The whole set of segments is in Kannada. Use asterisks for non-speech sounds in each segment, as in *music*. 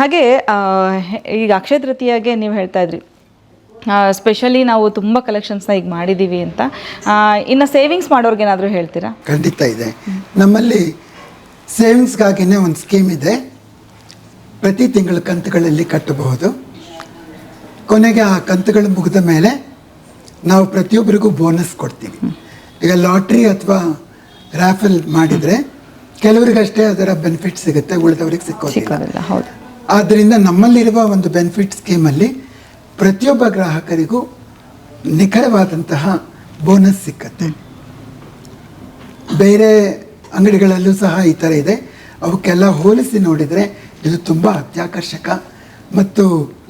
ಹಾಗೆ ಈಗ ಅಕ್ಷಯ ತೃತೀಯಾಗೆ ನೀವು ಹೇಳ್ತಾ ಇದ್ರಿ. ಸ್ಪೆಷಲಿ ನಾವು ತುಂಬ ಕಲೆಕ್ಷನ್ಸ್ನ ಈಗ ಮಾಡಿದ್ದೀವಿ ಅಂತ. ಇನ್ನು ಸೇವಿಂಗ್ಸ್ ಮಾಡೋರ್ಗೆ ಏನಾದರೂ ಹೇಳ್ತೀರಾ? ಖಂಡಿತ ಇದೆ. ನಮ್ಮಲ್ಲಿ ಸೇವಿಂಗ್ಸ್ಗಾಗಿನೇ ಒಂದು ಸ್ಕೀಮ್ ಇದೆ. ಪ್ರತಿ ತಿಂಗಳು ಕಂತುಗಳಲ್ಲಿ ಕಟ್ಟಬಹುದು. ಕೊನೆಗೆ ಆ ಕಂತುಗಳು ಮುಗಿದ ಮೇಲೆ ನಾವು ಪ್ರತಿಯೊಬ್ಬರಿಗೂ ಬೋನಸ್ ಕೊಡ್ತೀವಿ. ಈಗ ಲಾಟ್ರಿ ಅಥವಾ ರಾಫೆಲ್ ಮಾಡಿದರೆ ಕೆಲವರಿಗಷ್ಟೇ ಅದರ ಬೆನಿಫಿಟ್ ಸಿಗುತ್ತೆ ಉಳಿದವ್ರಿಗೆ ಸಿಕ್ಕೋದಿಲ್ಲ. ಆದ್ದರಿಂದ ನಮ್ಮಲ್ಲಿರುವ ಒಂದು ಬೆನಿಫಿಟ್ ಸ್ಕೀಮಲ್ಲಿ ಪ್ರತಿಯೊಬ್ಬ ಗ್ರಾಹಕರಿಗೂ ನಿಖರವಾದಂತಹ ಬೋನಸ್ ಸಿಕ್ಕತ್ತೆ. ಬೇರೆ ಅಂಗಡಿಗಳಲ್ಲೂ ಸಹ ಈ ಥರ ಇದೆ. ಅವಕ್ಕೆಲ್ಲ ಹೋಲಿಸಿ ನೋಡಿದರೆ ಇದು ತುಂಬ ಅತ್ಯಾಕರ್ಷಕ ಮತ್ತು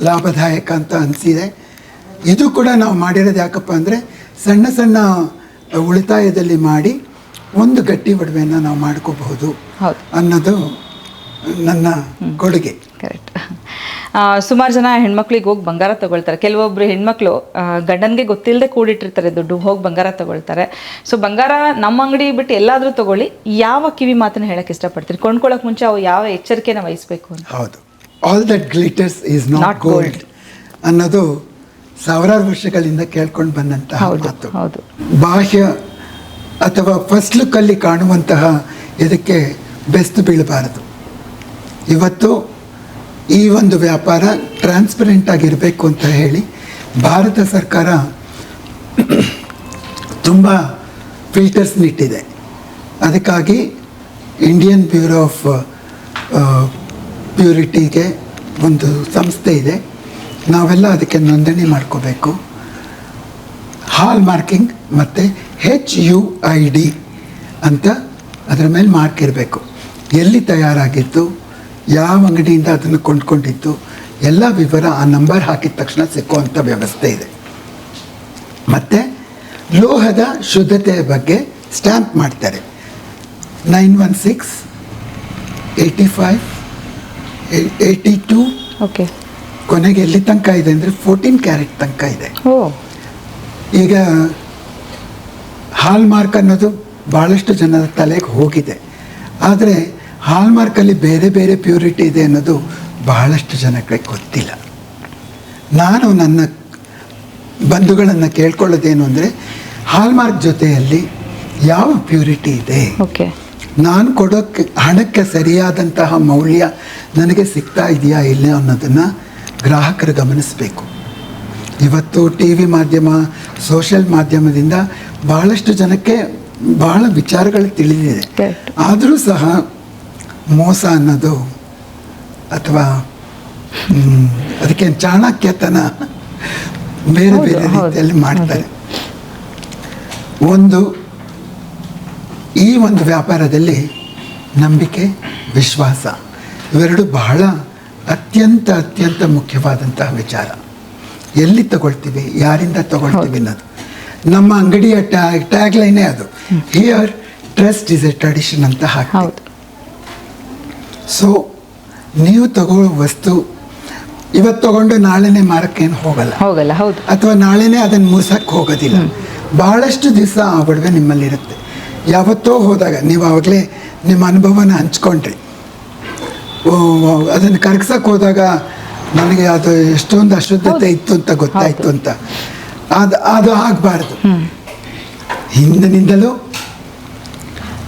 ಲಾಭದಾಯಕ ಅಂತ ಅನಿಸಿದೆ. ಇದು ಕೂಡ ನಾವು ಮಾಡಿರೋದು ಯಾಕಪ್ಪ ಅಂದರೆ ಸಣ್ಣ ಸಣ್ಣ ಉಳಿತಾಯದಲ್ಲಿ ಮಾಡಿ ಒಂದು ಗಟ್ಟಿ ಒಡವೆಯನ್ನು ನಾವು ಮಾಡ್ಕೋಬಹುದು ಹೌದು. ಅನ್ನೋದು ನನ್ನ ಕೊಡುಗೆ. ಕರೆಕ್ಟ್ ಸುಮಾರು ಜನ ಹೆಣ್ಮಕ್ಳಿಗೆ ಹೋಗಿ ಬಂಗಾರ ತಗೊಳ್ತಾರೆ. ಕೆಲವೊಬ್ರು ಹೆಣ್ಮಕ್ಳು ಗಂಡನಿಗೆ ಗೊತ್ತಿಲ್ಲದೆ ಕೂಡಿಟ್ಟಿರ್ತಾರೆ ದುಡ್ಡು ಹೋಗಿ ಬಂಗಾರ ತಗೊಳ್ತಾರೆ. ಸೊ ಬಂಗಾರ ನಮ್ಮ ಅಂಗಡಿ ಬಿಟ್ಟು ಎಲ್ಲಾದರೂ ತಗೊಳ್ಳಿ ಯಾವ ಕಿವಿ ಮಾತನ್ನು ಹೇಳಕ್ಕೆ ಇಷ್ಟಪಡ್ತೀರಿ? ಕೊಂಡ್ಕೊಳ್ಳೋಕೆ ಮುಂಚೆ ಅವು ಯಾವ ಎಚ್ಚರಿಕೆನ ವಹಿಸಬೇಕು ಅಂತ. ಹೌದು. All that glitters is not gold ಅನ್ನೋದು ಸಾವಿರಾರು ವರ್ಷಗಳಿಂದ ಕೇಳ್ಕೊಂಡು ಬಂದಂತಹ ಮಾತು. ಹೌದು. ಬಾಹ್ಯ ಅಥವಾ ಫಸ್ಟ್ ಲುಕ್ಕಲ್ಲಿ ಕಾಣುವಂತಹ ಇದಕ್ಕೆ ಬೆಸ್ಟ್ ಬೀಳಬಾರದು. ಇವತ್ತು ಈ ಒಂದು ವ್ಯಾಪಾರ ಟ್ರಾನ್ಸ್ಪರೆಂಟ್ ಆಗಿರಬೇಕು ಅಂತ ಹೇಳಿ ಭಾರತ ಸರ್ಕಾರ ತುಂಬ ಫಿಲ್ಟರ್ಸ್ ನಿಟ್ಟಿದೆ. ಅದಕ್ಕಾಗಿ ಇಂಡಿಯನ್ ಬ್ಯೂರೋ ಆಫ್ ಪ್ಯೂರಿಟಿಗೆ ಒಂದು ಸಂಸ್ಥೆ ಇದೆ. ನಾವೆಲ್ಲ ಅದಕ್ಕೆ ನೋಂದಣಿ ಮಾಡ್ಕೋಬೇಕು. ಹಾಲ್ ಮಾರ್ಕಿಂಗ್ ಮತ್ತು ಹೆಚ್ ಯು ಐ ಡಿ ಅಂತ ಅದರ ಮೇಲೆ ಮಾರ್ಕ್ ಇರಬೇಕು. ಎಲ್ಲಿ ತಯಾರಾಗಿತ್ತು ಯಾವ ಅಂಗಡಿಯಿಂದ ಅದನ್ನು ಕೊಂಡ್ಕೊಂಡಿತ್ತು ಎಲ್ಲ ವಿವರ ಆ ನಂಬರ್ ಹಾಕಿದ ತಕ್ಷಣ ಸಿಕ್ಕುವಂಥ ವ್ಯವಸ್ಥೆ ಇದೆ. ಮತ್ತು ಲೋಹದ ಶುದ್ಧತೆಯ ಬಗ್ಗೆ ಸ್ಟ್ಯಾಂಪ್ ಮಾಡ್ತಾರೆ. Nine one six eighty five eighty two okay. ಕೊನೆಗೆ ಎಲ್ಲಿ ತನಕ ಇದೆ ಅಂದರೆ ಫೋರ್ಟೀನ್ ಕ್ಯಾರೆಟ್ ತನಕ ಇದೆ. ಈಗ ಈಗ ಹಾಲ್ಮಾರ್ಕ್ ಅನ್ನೋದು ಭಾಳಷ್ಟು ಜನರ ತಲೆಗೆ ಹೋಗಿದೆ. ಆದರೆ ಹಾಲ್ಮಾರ್ಕಲ್ಲಿ ಬೇರೆ ಬೇರೆ ಪ್ಯೂರಿಟಿ ಇದೆ ಅನ್ನೋದು ಬಹಳಷ್ಟು ಜನಕ್ಕೆ ಗೊತ್ತಿಲ್ಲ. ನಾನು ನನ್ನ ಬಂಧುಗಳನ್ನು ಕೇಳ್ಕೊಳ್ಳೋದೇನು ಅಂದರೆ ಹಾಲ್ಮಾರ್ಕ್ ಜೊತೆಯಲ್ಲಿ ಯಾವ ಪ್ಯೂರಿಟಿ ಇದೆ? ಓಕೆ ನಾನು ಕೊಡೋಕ್ಕೆ ಹಣಕ್ಕೆ ಸರಿಯಾದಂತಹ ಮೌಲ್ಯ ನನಗೆ ಸಿಗ್ತಾ ಇದೆಯಾ ಇಲ್ಲ ಅನ್ನೋದನ್ನು ಗ್ರಾಹಕರು ಗಮನಿಸಬೇಕು. ಇವತ್ತು ಟಿ ವಿ ಮಾಧ್ಯಮ ಸೋಷಿಯಲ್ ಮಾಧ್ಯಮದಿಂದ ಬಹಳಷ್ಟು ಜನಕ್ಕೆ ಬಹಳ ವಿಚಾರಗಳು ತಿಳಿದಿದೆ. ಆದರೂ ಸಹ ಮೋಸ ಅನ್ನೋದು ಅಥವಾ ಅದಕ್ಕೆ ಚಾಣಕ್ಯತನ ಬೇರೆ ಬೇರೆ ರೀತಿಯಲ್ಲಿ ಮಾಡ್ತಾರೆ. ಒಂದು ಈ ಒಂದು ವ್ಯಾಪಾರದಲ್ಲಿ ನಂಬಿಕೆ ವಿಶ್ವಾಸ ಇವೆರಡು ಬಹಳ ಅತ್ಯಂತ ಅತ್ಯಂತ ಮುಖ್ಯವಾದಂತಹ ವಿಚಾರ. ಎಲ್ಲಿ ತಗೊಳ್ತೀವಿ ಯಾರಿಂದ ತಗೊಳ್ತೀವಿ ಅನ್ನೋದು. ನಮ್ಮ ಅಂಗಡಿಯ ಟ್ಯಾಗ್ ಟ್ಯಾಗ್ ಲೈನೇ ಅದು here trust is a tradition ಅಂತ ಹಾಕಿ ಸೊ ನೀವು ತಗೊಳ್ಳೋ ವಸ್ತು ಇವತ್ತು ತಗೊಂಡು ನಾಳೆನೇ ಮಾರಕ್ಕೇನು ಹೋಗಲ್ಲ. ಹೋಗಲ್ಲ ಹೌದು. ಅಥವಾ ನಾಳೆನೇ ಅದನ್ನು ಮುರ್ಸಕ್ಕೆ ಹೋಗೋದಿಲ್ಲ. ಬಹಳಷ್ಟು ದಿವಸ ಆ ಒಡವೆ ನಿಮ್ಮಲ್ಲಿರುತ್ತೆ. ಯಾವತ್ತೋ ಹೋದಾಗ ನೀವು ಆವಾಗಲೇ ನಿಮ್ಮ ಅನುಭವನ ಹಂಚ್ಕೊಂಡ್ರಿ. ಅದನ್ನು ಕರಗ್ಸಕ್ಕೆ ಹೋದಾಗ ನನಗೆ ಅದು ಎಷ್ಟೊಂದು ಅಶುದ್ಧತೆ ಇತ್ತು ಅಂತ ಗೊತ್ತಾಯಿತು ಅಂತ. ಅದು ಅದು ಆಗಬಾರ್ದು. ಹಿಂದಿನಿಂದಲೂ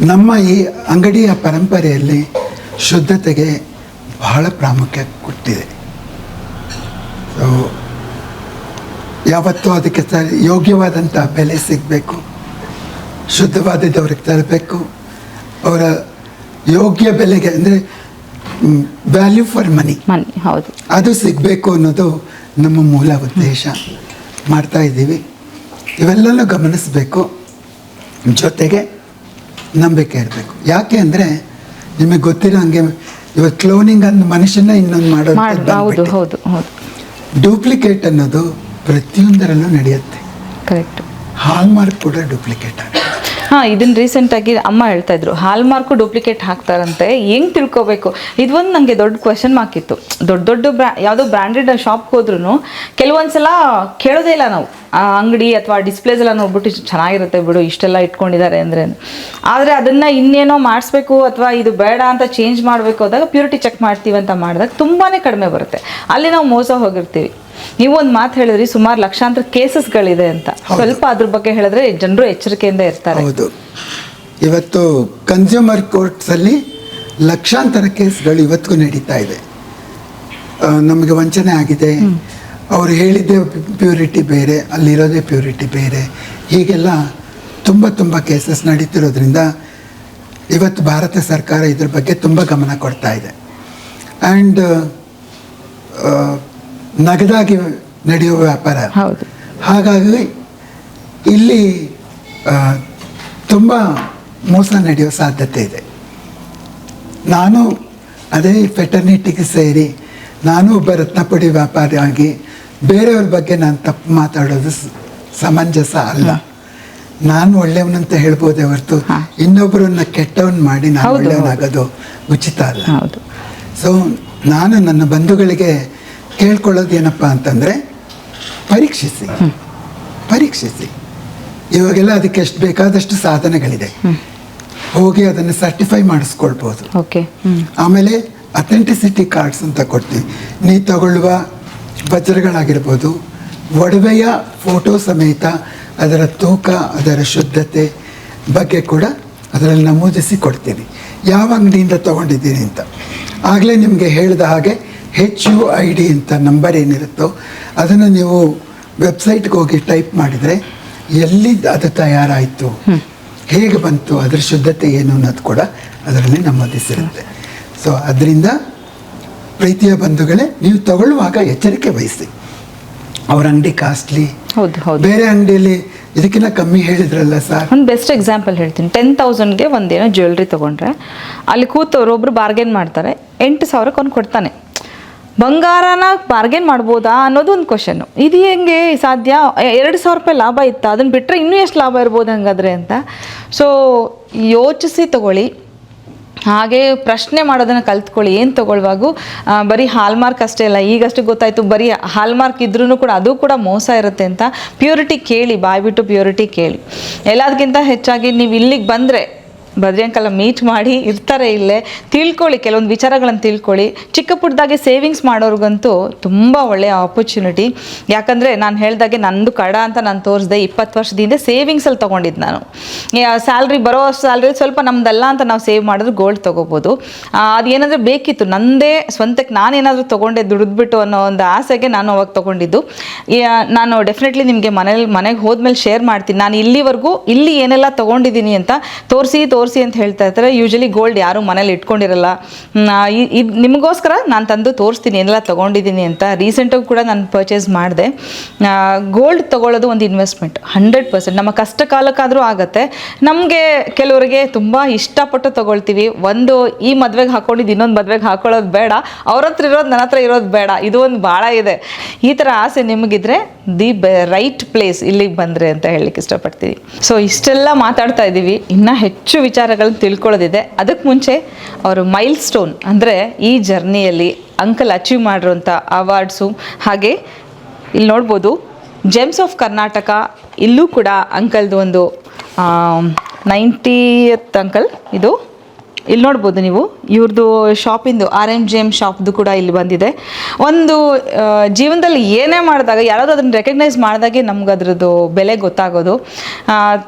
ನಮ್ಮ ಈ ಅಂಗಡಿಯ ಪರಂಪರೆಯಲ್ಲಿ ಶುದ್ಧತೆಗೆ ಬಹಳ ಪ್ರಾಮುಖ್ಯ ಕೊಟ್ಟಿದೆ. ಸೊ ಯಾವತ್ತೂ ಅದಕ್ಕೆ ತ ಯೋಗ್ಯವಾದಂಥ ಬೆಲೆ ಸಿಗಬೇಕು. ಶುದ್ಧವಾದದ್ದು ಅವ್ರಿಗೆ ತರಬೇಕು. ಅವರ ಯೋಗ್ಯ ಬೆಲೆಗೆ ಅಂದರೆ ವ್ಯಾಲ್ಯೂ ಫಾರ್ ಮನಿ ಮನಿ ಹೌದು. ಅದು ಸಿಗಬೇಕು ಅನ್ನೋದು ನಮ್ಮ ಮೂಲ ಉದ್ದೇಶ. ಮಾಡ್ತಾ ಇದ್ದೀವಿ. ಇವೆಲ್ಲನೂ ಗಮನಿಸಬೇಕು. ಜೊತೆಗೆ ನಂಬಿಕೆ ಇರಬೇಕು. ಯಾಕೆ ಅಂದರೆ ನಿಮಗೆ ಗೊತ್ತಿಲ್ಲ ಹಂಗೆ ಇವತ್ತು ಕ್ಲೋನಿಂಗ್ ಅನ್ನೋ ಮನುಷ್ಯನ ಇನ್ನೊಂದು ಮಾಡೋದು ಹೌದು ಹೌದು ಹೌದು. ಡೂಪ್ಲಿಕೇಟ್ ಅನ್ನೋದು ಪ್ರತಿಯೊಂದರಲ್ಲೂ ನಡೆಯುತ್ತೆ. ಕರೆಕ್ಟ್ ಹಾಲ್ಮಾರ್ಕ್ ಕೂಡ ಡೂಪ್ಲಿಕೇಟ್ ಆಗುತ್ತೆ. ಹಾಂ ಇದನ್ನ ರೀಸೆಂಟಾಗಿ ಅಮ್ಮ ಹೇಳ್ತಾ ಇದ್ರು, ಹಾಲ್ ಮಾರ್ಕ್ ಡೂಪ್ಲಿಕೇಟ್ ಹಾಕ್ತಾರಂತೆ, ಹೆಂಗ್ ತಿಳ್ಕೊಬೇಕು? ಇದೊಂದು ನನಗೆ ದೊಡ್ಡ ಕ್ವಶನ್ ಮಾರ್ಕ್ ಇತ್ತು. ದೊಡ್ಡ ದೊಡ್ಡ ಬ್ರಾ, ಯಾವುದೋ ಬ್ರ್ಯಾಂಡೆಡ್ ಶಾಪ್ಗೆ ಹೋದ್ರೂ ಕೆಲವೊಂದ್ಸಲ ಕೇಳೋದೇ ಇಲ್ಲ ನಾವು. ಆ, ಅಂಗಡಿ ಅಥವಾ ಡಿಸ್ಪ್ಲೇಸ್ ಎಲ್ಲ ನೋಡ್ಬಿಟ್ಟು ಚೆನ್ನಾಗಿರುತ್ತೆ ಬಿಡು, ಇಷ್ಟೆಲ್ಲ ಇಟ್ಕೊಂಡಿದ್ದಾರೆ ಅಂದ್ರೆ. ಆದರೆ ಅದನ್ನು ಇನ್ನೇನೋ ಮಾಡಿಸ್ಬೇಕು ಅಥವಾ ಇದು ಬೇಡ ಅಂತ ಚೇಂಜ್ ಮಾಡಬೇಕು ಹೋದಾಗ ಪ್ಯೂರಿಟಿ ಚೆಕ್ ಮಾಡ್ತೀವಿ ಅಂತ ಮಾಡಿದಾಗ ತುಂಬಾ ಕಡಿಮೆ ಬರುತ್ತೆ. ಅಲ್ಲಿ ನಾವು ಮೋಸ ಹೋಗಿರ್ತೀವಿ. ನೀವು ಒಂದು ಮಾತು ಹೇಳಿದ್ರಿ ಸುಮಾರು ಲಕ್ಷಾಂತರ ಕೇಸಸ್ಗಳಿದೆ ಅಂತ. ಸ್ವಲ್ಪ ಅದ್ರ ಬಗ್ಗೆ ಹೇಳಿದ್ರೆ ಜನರು ಎಚ್ಚರಿಕೆಯಿಂದ ಇರ್ತಾರೆ. ಹೌದು. ಇವತ್ತು ಕನ್ಸ್ಯೂಮರ್ ಕೋರ್ಟ್ಸಲ್ಲಿ ಲಕ್ಷಾಂತರ ಕೇಸ್ಗಳು ಇವತ್ತಿಗೂ ನಡೀತಾ ಇದೆ. ನಮಗೆ ವಂಚನೆ ಆಗಿದೆ. ಅವ್ರು ಹೇಳಿದ್ದೇ ಪ್ಯೂರಿಟಿ ಬೇರೆ ಅಲ್ಲಿರೋದೇ ಪ್ಯೂರಿಟಿ ಬೇರೆ. ಹೀಗೆಲ್ಲ ತುಂಬ ತುಂಬ ಕೇಸಸ್ ನಡೀತಿರೋದ್ರಿಂದ ಇವತ್ತು ಭಾರತ ಸರ್ಕಾರ ಇದ್ರ ಬಗ್ಗೆ ತುಂಬ ಗಮನ ಕೊಡ್ತಾ ಇದೆ. ಆ್ಯಂಡ್ ನಗದಾಗಿ ನಡೆಯುವ ವ್ಯಾಪಾರ. ಹೌದು. ಹಾಗಾಗಿ ಇಲ್ಲಿ ತುಂಬ ಮೋಸ ನಡೆಯೋ ಸಾಧ್ಯತೆ ಇದೆ. ನಾನು ಅದೇ ಫೆಟರ್ನಿಟಿಗೆ ಸೇರಿ ನಾನು ಒಬ್ಬ ರತ್ನಪುಡಿ ವ್ಯಾಪಾರಿಯಾಗಿ ಬೇರೆಯವ್ರ ಬಗ್ಗೆ ನಾನು ತಪ್ಪು ಮಾತಾಡೋದು ಸಮಂಜಸ ಅಲ್ಲ. ನಾನು ಒಳ್ಳೆಯವನಂತ ಹೇಳ್ಬೋದೇ ಹೊರತು. ಇನ್ನೊಬ್ಬರನ್ನ ಕೆಟ್ಟವನ್ ಮಾಡಿ ನಾನು. ಒಳ್ಳೆಯವನಾಗೋದು ಉಚಿತ ಅಲ್ಲ. ಸೊ ನಾನು ನನ್ನ ಬಂಧುಗಳಿಗೆ ಕೇಳ್ಕೊಳ್ಳೋದು ಏನಪ್ಪ ಅಂತಂದರೆ ಪರೀಕ್ಷಿಸಿ. ಪರೀಕ್ಷಿಸಿ. ಇವಾಗೆಲ್ಲ ಅದಕ್ಕೆ ಎಷ್ಟು ಬೇಕಾದಷ್ಟು ಸಾಧನಗಳಿದೆ. ಹೋಗಿ ಅದನ್ನು ಸರ್ಟಿಫೈ ಮಾಡಿಸ್ಕೊಳ್ಬೋದು. ಓಕೆ. ಆಮೇಲೆ ಅಥೆಂಟಿಸಿಟಿ ಕಾರ್ಡ್ಸ್ ಅಂತ ಕೊಡ್ತೀವಿ. ನೀ ತಗೊಳ್ಳುವ ವಜ್ರಗಳಾಗಿರ್ಬೋದು ಒಡವೆಯ ಫೋಟೋ ಸಮೇತ ಅದರ ತೂಕ ಅದರ ಶುದ್ಧತೆ ಬಗ್ಗೆ ಕೂಡ ಅದರಲ್ಲಿ ನಮೂದಿಸಿ ಕೊಡ್ತೀವಿ. ಯಾವ ಅಂಗಡಿಯಿಂದ ತೊಗೊಂಡಿದ್ದೀನಿ ಅಂತ. ಆಗಲೇ ನಿಮಗೆ ಹೇಳಿದ ಹಾಗೆ ಹೆಚ್ ಯು ಐ ಡಿ ಅಂತ ನಂಬರ್ ಏನಿರುತ್ತೋ ಅದನ್ನು ನೀವು ವೆಬ್ಸೈಟ್ಗೆ ಹೋಗಿ ಟೈಪ್ ಮಾಡಿದರೆ ಎಲ್ಲಿ ಅದು ತಯಾರಾಯಿತು ಹೇಗೆ ಬಂತು ಅದರ ಶುದ್ಧತೆ ಏನು ಅನ್ನೋದು ಕೂಡ ಅದರಲ್ಲಿ ನಮ್ಮದಿಸಿರುತ್ತೆ ಸೊ ಅದರಿಂದ ಪ್ರೀತಿಯ ಬಂಧುಗಳೇ ನೀವು ತಗೊಳ್ಳುವಾಗ ಎಚ್ಚರಿಕೆ ವಹಿಸಿ. ಅವ್ರ ಅಂಗಡಿ ಕಾಸ್ಟ್ಲಿ ಹೌದು ಹೌದು. ಬೇರೆ ಅಂಗಡಿಯಲ್ಲಿ ಇದಕ್ಕಿಂತ ಕಮ್ಮಿ ಹೇಳಿದ್ರಲ್ಲ ಸರ್ ಒಂದು ಬೆಸ್ಟ್ ಎಕ್ಸಾಂಪಲ್ ಹೇಳ್ತೀನಿ. ಟೆನ್ ತೌಸಂಡ್ಗೆ ಒಂದೇನೋ ಜ್ಯುವೆಲ್ರಿ ತೊಗೊಂಡ್ರೆ ಅಲ್ಲಿ ಕೂತವ್ರು ಒಬ್ರು ಬಾರ್ಗೇನ್ ಮಾಡ್ತಾರೆ ಎಂಟು ಸಾವಿರಕ್ಕೆ ಅವ್ನು ಕೊಡ್ತಾನೆ. ಬಂಗಾರನ ಬಾರ್ಗೇನ್ ಮಾಡ್ಬೋದಾ ಅನ್ನೋದು ಒಂದು ಕ್ವಶನ್ನು ಇದು ಹೆಂಗೆ ಸಾಧ್ಯ? ಎರಡು ಸಾವಿರ ರೂಪಾಯಿ ಲಾಭ ಇತ್ತು? ಅದನ್ನು ಬಿಟ್ಟರೆ ಇನ್ನೂ ಎಷ್ಟು ಲಾಭ ಇರ್ಬೋದು ಹಂಗಾದ್ರೆ ಅಂತ. ಸೊ ಯೋಚಿಸಿ ತಗೊಳ್ಳಿ. ಹಾಗೆ ಪ್ರಶ್ನೆ ಮಾಡೋದನ್ನು ಕಲ್ತ್ಕೊಳ್ಳಿ. ಏನು ತಗೊಳ್ಳುವಾಗೂ ಆ, ಬರೀ ಹಾಲ್ಮಾರ್ಕ್ ಅಷ್ಟೇ ಅಲ್ಲ. ಈಗಷ್ಟು ಗೊತ್ತಾಯಿತು ಬರೀ ಹಾಲ್ಮಾರ್ಕ್ ಇದ್ರೂ ಕೂಡ ಅದು ಕೂಡ ಮೋಸ ಇರುತ್ತೆ ಅಂತ. ಪ್ಯೂರಿಟಿ ಕೇಳಿ ಬಾಯ್ಬಿಟ್ಟು ಪ್ಯೂರಿಟಿ ಕೇಳಿ. ಎಲ್ಲದಕ್ಕಿಂತ ಹೆಚ್ಚಾಗಿ ನೀವು ಇಲ್ಲಿಗೆ ಬಂದರೆ ಬದ್ರಿ ಅಂಕಲ್ ಮೀಟ್ ಮಾಡಿ ಇರ್ತಾರೆ ಇಲ್ಲೇ. ತಿಳ್ಕೊಳ್ಳಿ, ಕೆಲವೊಂದು ವಿಚಾರಗಳನ್ನು ತಿಳ್ಕೊಳ್ಳಿ. ಚಿಕ್ಕ ಪುಟ್ಟದಾಗೆ ಸೇವಿಂಗ್ಸ್ ಮಾಡೋರ್ಗಂತೂ ತುಂಬ ಒಳ್ಳೆಯ ಆಪರ್ಚುನಿಟಿ ಯಾಕಂದರೆ ನಾನು ಹೇಳ್ದಾಗೆ ನಂದು ಕಡ ಅಂತ ನಾನು ತೋರಿಸಿದೆ ಇಪ್ಪತ್ತು ವರ್ಷದಿಂದ ಸೇವಿಂಗ್ಸಲ್ಲಿ ತೊಗೊಂಡಿದ್ದು ನಾನು. ಸ್ಯಾಲ್ರಿ ಬರೋ ಸ್ಯಾಲ್ರಿ ಸ್ವಲ್ಪ ನಮ್ದಲ್ಲ ಅಂತ ನಾವು ಸೇವ್ ಮಾಡಿದ್ರೆ ಗೋಲ್ಡ್ ತೊಗೋಬೋದು. ಅದೇನಾದರೂ ಬೇಕಿತ್ತು, ನಂದೇ ಸ್ವಂತಕ್ಕೆ ನಾನೇನಾದರೂ ತೊಗೊಂಡೆ ದುಡಿದ್ಬಿಟ್ಟು ಅನ್ನೋ ಒಂದು ಆಸೆಗೆ ನಾನು ಅವಾಗ ತೊಗೊಂಡಿದ್ದು. ನಾನು ಡೆಫಿನೆಟ್ಲಿ ನಿಮಗೆ ಮನೇಲಿ, ಮನೆಗೆ ಹೋದ್ಮೇಲೆ ಶೇರ್ ಮಾಡ್ತೀನಿ. ನಾನು ಇಲ್ಲಿವರೆಗೂ ಇಲ್ಲಿ ಏನೆಲ್ಲ ತೊಗೊಂಡಿದ್ದೀನಿ ಅಂತ ತೋರಿಸಿ ತೋರಿಸಿ ಅಂತ ಹೇಳ್ತಾ ಇರ್ತಾರೆ. ಯೂಶಲಿ ಗೋಲ್ಡ್ ಯಾರು ಮನೇಲಿ ಇಟ್ಕೊಂಡಿರಲ್ಲ. ನಿಮಗೋಸ್ಕರ ನಾನು ತಂದು ತೋರಿಸ್ತೀನಿ, ಎಲ್ಲ ತೊಗೊಂಡಿದ್ದೀನಿ ಅಂತ ರೀಸೆಂಟಾಗಿ ಕೂಡ ನಾನು ಪರ್ಚೇಸ್ ಮಾಡಿದೆ. ಗೋಲ್ಡ್ ತೊಗೊಳ್ಳೋದು ಒಂದು ಇನ್ವೆಸ್ಟ್ಮೆಂಟ್ ಹಂಡ್ರೆಡ್ ಪರ್ಸೆಂಟ್ ನಮ್ಮ ಕಷ್ಟ ಕಾಲಕ್ಕಾದರೂ ಆಗುತ್ತೆ. ನಮಗೆ ಕೆಲವರಿಗೆ ತುಂಬ ಇಷ್ಟಪಟ್ಟು ತೊಗೊಳ್ತೀವಿ. ಒಂದು ಈ ಮದುವೆಗೆ ಹಾಕೊಂಡಿದ್ದು ಇನ್ನೊಂದು ಮದುವೆಗೆ ಹಾಕೊಳ್ಳೋದು ಬೇಡ. ಅವ್ರ ಹತ್ರ ಇರೋದು ನನ್ನ ಹತ್ರ ಇರೋದು ಬೇಡ. ಇದು ಒಂದು ಭಾಳ ಇದೆ. ಈ ಥರ ಆಸೆ ನಿಮಗಿದ್ರೆ ದಿ ರೈಟ್ ಪ್ಲೇಸ್ ಇಲ್ಲಿಗೆ ಬಂದರೆ ಅಂತ ಹೇಳಲಿಕ್ಕೆ ಇಷ್ಟಪಡ್ತೀನಿ. ಸೊ ಇಷ್ಟೆಲ್ಲ ಮಾತಾಡ್ತಾ ಇದ್ದೀವಿ ಇನ್ನೂ ಹೆಚ್ಚು ವಿಚಾರಗಳನ್ನ ತಿಳ್ಕೊಳ್ಳೋದಿದೆ. ಅದಕ್ಕೆ ಮುಂಚೆ ಅವರು ಮೈಲ್ ಸ್ಟೋನ್ ಅಂದರೆ ಈ ಜರ್ನಿಯಲ್ಲಿ ಅಂಕಲ್ ಅಚೀವ್ ಮಾಡಿರುವಂಥ ಅವಾರ್ಡ್ಸು. ಹಾಗೆ ಇಲ್ಲಿ ನೋಡ್ಬೋದು, ಜೆಮ್ಸ್ ಆಫ್ ಕರ್ನಾಟಕ ಇಲ್ಲೂ ಕೂಡ ಅಂಕಲ್ದು ಒಂದು ನೈಂಟಿಯತ್ ಅಂಕಲ್ ಇದು. ಇಲ್ಲಿ ನೋಡ್ಬೋದು ನೀವು. ಇವ್ರದ್ದು ಶಾಪಿಂದು ಆರ್ ಎಂ ಜಿ ಎಂ ಶಾಪ್ದು ಕೂಡ ಇಲ್ಲಿ ಬಂದಿದೆ. ಒಂದು ಜೀವನದಲ್ಲಿ ಏನೇ ಮಾಡಿದಾಗ, ಯಾರಾದರೂ ಅದನ್ನು ರೆಕಗ್ನೈಸ್ ಮಾಡಿದಾಗೆ ನಮ್ಗೆ ಅದ್ರದ್ದು ಬೆಲೆ ಗೊತ್ತಾಗೋದು.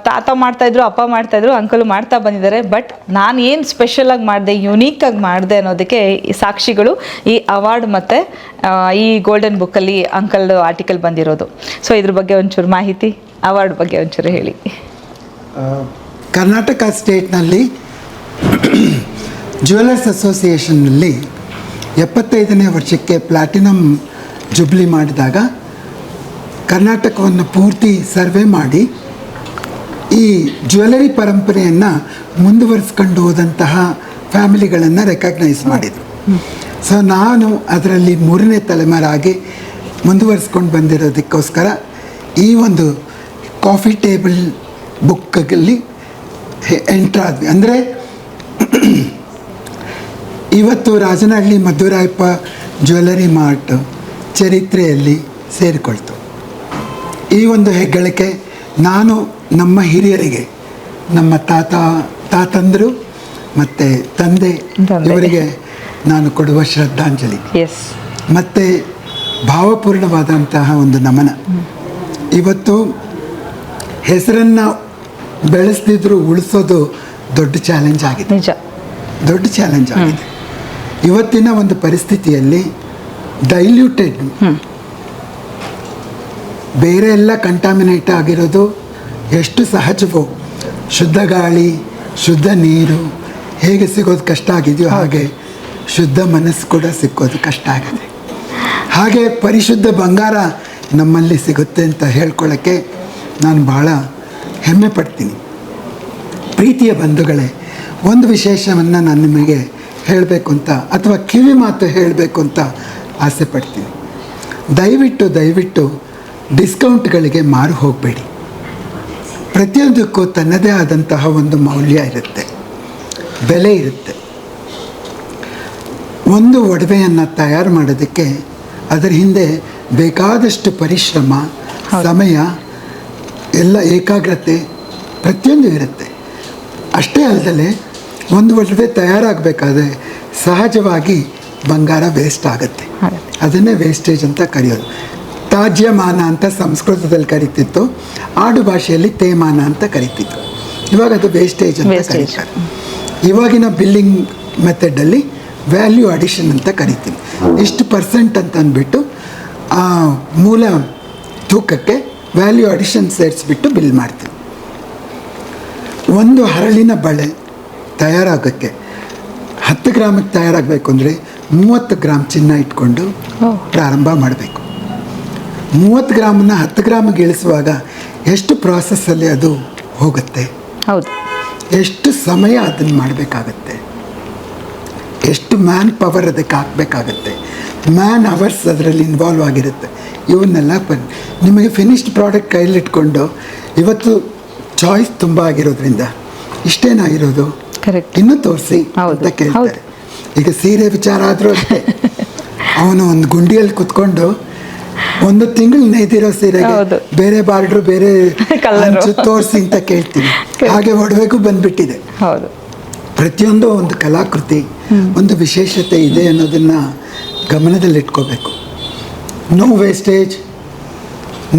ತಾತ ಮಾಡ್ತಾಯಿದ್ರು ಅಪ್ಪ ಮಾಡ್ತಾಯಿದ್ರು ಅಂಕಲು ಮಾಡ್ತಾ ಬಂದಿದ್ದಾರೆ. ಬಟ್ ನಾನು ಏನು ಸ್ಪೆಷಲಾಗಿ ಮಾಡಿದೆ ಯುನೀಕಾಗಿ ಮಾಡಿದೆ ಅನ್ನೋದಕ್ಕೆ ಸಾಕ್ಷಿಗಳು, ಈ ಅವಾರ್ಡ್ ಮತ್ತು ಈ ಗೋಲ್ಡನ್ ಬುಕ್ಕಲ್ಲಿ ಅಂಕಲ್ ಆರ್ಟಿಕಲ್ ಬಂದಿರೋದು. ಸೊ ಇದ್ರ ಬಗ್ಗೆ ಒಂಚೂರು ಮಾಹಿತಿ ಅವಾರ್ಡ್ ಬಗ್ಗೆ ಒಂಚೂರು ಹೇಳಿ. ಕರ್ನಾಟಕ ಸ್ಟೇಟ್ನಲ್ಲಿ *clears throat* ಜ್ಯುವೆಲರ್ಸ್ ಅಸೋಸಿಯೇಷನ್ನಲ್ಲಿ ಎಪ್ಪತ್ತೈದನೇ ವರ್ಷಕ್ಕೆ ಪ್ಲಾಟಿನಮ್ ಜುಬ್ಲಿ ಮಾಡಿದಾಗ ಕರ್ನಾಟಕವನ್ನು ಪೂರ್ತಿ ಸರ್ವೆ ಮಾಡಿ ಈ ಜ್ಯುವೆಲರಿ ಪರಂಪರೆಯನ್ನು ಮುಂದುವರಿಸ್ಕೊಂಡು ಹೋದಂತಹ ಫ್ಯಾಮಿಲಿಗಳನ್ನು ರೆಕಗ್ನೈಸ್ ಮಾಡಿದರು. ಸೊ ನಾನು ಅದರಲ್ಲಿ ಮೂರನೇ ತಲೆಮಾರಾಗಿ ಮುಂದುವರಿಸ್ಕೊಂಡು ಬಂದಿರೋದಕ್ಕೋಸ್ಕರ ಈ ಒಂದು ಕಾಫಿ ಟೇಬಲ್ ಬುಕ್ಕಲ್ಲಿ ಎಂಟ್ರಾದ್ವಿ ಅಂದರೆ *clears throat* ಇವತ್ತು ರಾಜನಹಳ್ಳಿ ಮಧುರಾಯಪ್ಪ ಜ್ಯುವೆಲರಿ ಮಾರ್ಟ್ ಚರಿತ್ರೆಯಲ್ಲಿ ಸೇರಿಕೊಳ್ತು. ಈ ಒಂದು ಹೆಗ್ಗಳಿಕೆ ನಾನು ನಮ್ಮ ಹಿರಿಯರಿಗೆ ನಮ್ಮ ತಾತ ತಾತಂದರು ಮತ್ತು ತಂದೆ. ಇವರಿಗೆ ನಾನು ಕೊಡುವ ಶ್ರದ್ಧಾಂಜಲಿ. ಮತ್ತು ಭಾವಪೂರ್ಣವಾದಂತಹ ಒಂದು ನಮನ. ಇವತ್ತು ಹೆಸರನ್ನು ಬೆಳೆಸ್ತಿದ್ರು ಉಳಿಸೋದು ದೊಡ್ಡ ಚಾಲೆಂಜ್ ಆಗಿದೆ. ನಿಜ. ದೊಡ್ಡ ಚಾಲೆಂಜ್ ಆಗಿದೆ. ಇವತ್ತಿನ ಒಂದು ಪರಿಸ್ಥಿತಿಯಲ್ಲಿ ಡೈಲ್ಯೂಟೆಡ್ ಬೇರೆ ಎಲ್ಲ ಕಂಟಾಮಿನೇಟ್ ಆಗಿರೋದು ಎಷ್ಟು ಸಹಜವೋ ಶುದ್ಧ ಗಾಳಿ ಶುದ್ಧ ನೀರು ಹೇಗೆ ಸಿಗೋದು ಕಷ್ಟ ಆಗಿದೆಯೋ ಹಾಗೆ ಶುದ್ಧ ಮನಸ್ಸು ಕೂಡ ಸಿಕ್ಕೋದು ಕಷ್ಟ ಆಗಿದೆ ಹಾಗೆ ಪರಿಶುದ್ಧ ಬಂಗಾರ ನಮ್ಮಲ್ಲಿ ಸಿಗುತ್ತೆ ಅಂತ ಹೇಳ್ಕೊಳ್ಳೋಕ್ಕೆ ನಾನು ಭಾಳ ಹೆಮ್ಮೆ ಪಡ್ತೀನಿ. ಪ್ರೀತಿಯ ಬಂಧುಗಳೇ ಒಂದು ವಿಶೇಷವನ್ನು ನಾನು ನಿಮಗೆ ಹೇಳಬೇಕು ಅಂತ ಅಥವಾ ಕಿವಿ ಮಾತು ಹೇಳಬೇಕು ಅಂತ ಆಸೆ ಪಡ್ತೀನಿ. ದಯವಿಟ್ಟು ದಯವಿಟ್ಟು ಡಿಸ್ಕೌಂಟ್ಗಳಿಗೆ ಮಾರು ಹೋಗಬೇಡಿ. ಪ್ರತಿಯೊಂದಕ್ಕೂ ತನ್ನದೇ ಆದಂತಹ ಒಂದು ಮೌಲ್ಯ ಇರುತ್ತೆ. ಬೆಲೆ ಇರುತ್ತೆ. ಒಂದು ಒಡವೆಯನ್ನು ತಯಾರು ಮಾಡೋದಕ್ಕೆ ಅದರ ಹಿಂದೆ ಬೇಕಾದಷ್ಟು ಪರಿಶ್ರಮ ಸಮಯ ಎಲ್ಲ ಏಕಾಗ್ರತೆ ಪ್ರತಿಯೊಂದು ಇರುತ್ತೆ. ಅಷ್ಟೇ ಅಲ್ಲದೆ ಒಂದು ಒಡವೆ ತಯಾರಾಗಬೇಕಾದ್ರೆ ಸಹಜವಾಗಿ ಬಂಗಾರ ವೇಸ್ಟ್ ಆಗುತ್ತೆ. ಆಗುತ್ತೆ. ಅದನ್ನೇ ವೇಸ್ಟೇಜ್ ಅಂತ ಕರೆಯೋದು. ತಾಜ್ಯಮಾನ ಅಂತ ಸಂಸ್ಕೃತದಲ್ಲಿ ಕರಿತಿತ್ತು ಆಡು ಭಾಷೆಯಲ್ಲಿ ತೇಮಾನ ಅಂತ ಕರಿತಿತ್ತು. ಇವಾಗ ಅದು ವೇಸ್ಟೇಜ್ ಅಂತ ಕರೀತಾರೆ. ಇವಾಗಿನ ಬಿಲ್ಲಿಂಗ್ ಮೆಥಡಲ್ಲಿ ವ್ಯಾಲ್ಯೂ ಅಡಿಷನ್ ಅಂತ ಕರಿತೀವಿ ಇಷ್ಟು ಪರ್ಸೆಂಟ್ ಅಂತ ಅಂದ್ಬಿಟ್ಟು ಆ ಮೂಲ ತೂಕಕ್ಕೆ ವ್ಯಾಲ್ಯೂ ಅಡಿಷನ್ ಸೇರಿಸ್ಬಿಟ್ಟು ಬಿಲ್ ಮಾಡ್ತೀವಿ ಒಂದು ಹರಳಿನ ಬಳೆ ತಯಾರಾಗೋಕ್ಕೆ ಹತ್ತು ಗ್ರಾಮಕ್ಕೆ ತಯಾರಾಗಬೇಕು ಅಂದರೆ ಮೂವತ್ತು ಗ್ರಾಮ್ ಚಿನ್ನ ಇಟ್ಕೊಂಡು ಪ್ರಾರಂಭ ಮಾಡಬೇಕು. ಮೂವತ್ತು ಗ್ರಾಮನ್ನ ಹತ್ತು ಗ್ರಾಮಿಗೆ ಇಳಿಸುವಾಗ ಎಷ್ಟು ಪ್ರಾಸೆಸ್ಸಲ್ಲಿ ಅದು ಹೋಗುತ್ತೆ? ಹೌದು. ಎಷ್ಟು ಸಮಯ ಅದನ್ನು ಮಾಡಬೇಕಾಗತ್ತೆ? ಎಷ್ಟು ಮ್ಯಾನ್ ಪವರ್ ಅದಕ್ಕೆ ಹಾಕಬೇಕಾಗತ್ತೆ? ಮ್ಯಾನ್ ಅವರ್ಸ್ ಅದರಲ್ಲಿ ಇನ್ವಾಲ್ವ್ ಆಗಿರುತ್ತೆ. ಇವನ್ನೆಲ್ಲ ಬನ್ನಿ. ನಿಮಗೆ ಫಿನಿಶ್ಡ್ ಪ್ರಾಡಕ್ಟ್ ಕೈಲಿಟ್ಕೊಂಡು ಇವತ್ತು ಚಾಯ್ಸ್ ತುಂಬ ಆಗಿರೋದ್ರಿಂದ ಇಷ್ಟೇನಾ ಇರೋದು ಕರೆಕ್ಟ್ ಇನ್ನೂ ತೋರಿಸಿ ಅಂತ ಕೇಳ್ತಾರೆ. ಈಗ ಸೀರೆ ವಿಚಾರ ಆದರೂ ಅಷ್ಟೇ. ಅವನು ಒಂದು ಗುಂಡಿಯಲ್ಲಿ ಕುತ್ಕೊಂಡು ಒಂದು ತಿಂಗಳು ನೇಯ್ದಿರೋ ಸೀರೆ. ಬೇರೆ ಬಾರ್ಡ್ರು ಬೇರೆ ತೋರಿಸಿ ಅಂತ ಕೇಳ್ತೀನಿ. ಹಾಗೆ ಒಡವೆಗೂ ಬಂದ್ಬಿಟ್ಟಿದೆ. ಪ್ರತಿಯೊಂದು ಒಂದು ಕಲಾಕೃತಿ ಒಂದು ವಿಶೇಷತೆ ಇದೆ ಅನ್ನೋದನ್ನ ಗಮನದಲ್ಲಿಟ್ಕೋಬೇಕು. ನೋ ವೇಸ್ಟೇಜ್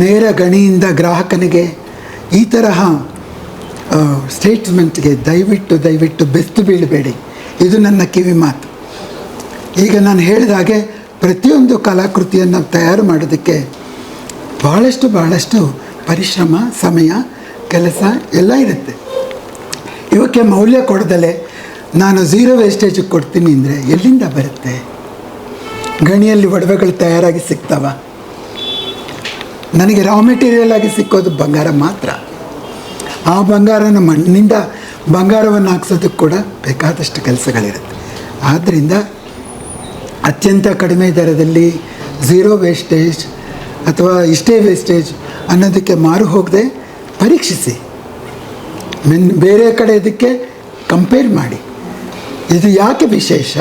ನೇರ ಗಣಿಯಿಂದ ಗ್ರಾಹಕನಿಗೆ ಈ ತರಹ ಸ್ಟೇಟ್ಮೆಂಟ್ಗೆ ದಯವಿಟ್ಟು ದಯವಿಟ್ಟು ಬೆಸ್ತು ಬೀಳಬೇಡಿ. ಇದು ನನ್ನ ಕಿವಿ ಮಾತು. ಈಗ ನಾನು ಹೇಳಿದ ಹಾಗೆ ಪ್ರತಿಯೊಂದು ಕಲಾಕೃತಿಯನ್ನು ತಯಾರು ಮಾಡೋದಕ್ಕೆ ಭಾಳಷ್ಟು ಭಾಳಷ್ಟು ಪರಿಶ್ರಮ, ಸಮಯ, ಕೆಲಸ ಎಲ್ಲ ಇರುತ್ತೆ. ಇವಕ್ಕೆ ಮೌಲ್ಯ ಕೊಡದಲೆ ನಾನು ಝೀರೋ ವೇಸ್ಟೇಜಿಗೆ ಕೊಡ್ತೀನಿ ಅಂದರೆ ಎಲ್ಲಿಂದ ಬರುತ್ತೆ? ಗಣಿಯಲ್ಲಿ ಒಡವೆಗಳು ತಯಾರಾಗಿ ಸಿಗ್ತಾವ? ನನಗೆ ರಾ ಮೆಟೀರಿಯಲ್ ಆಗಿ ಸಿಕ್ಕೋದು ಬಂಗಾರ ಮಾತ್ರ. ಆ ಬಂಗಾರನ ಮಣ್ಣಿಂದ ಬಂಗಾರವನ್ನು ಹಾಕ್ಸೋದಕ್ಕೆ ಕೂಡ ಬೇಕಾದಷ್ಟು ಕೆಲಸಗಳಿರುತ್ತೆ. ಆದ್ದರಿಂದ ಅತ್ಯಂತ ಕಡಿಮೆ ದರದಲ್ಲಿ ಝೀರೋ ವೇಸ್ಟೇಜ್ ಅಥವಾ ಇಷ್ಟೇ ವೇಸ್ಟೇಜ್ ಅನ್ನೋದಕ್ಕೆ ಮಾರು ಹೋಗದೆ ಪರೀಕ್ಷಿಸಿ. ಮೆನ್ ಬೇರೆ ಕಡೆ ಇದಕ್ಕೆ ಕಂಪೇರ್ ಮಾಡಿ. ಇದು ಯಾಕೆ ವಿಶೇಷ?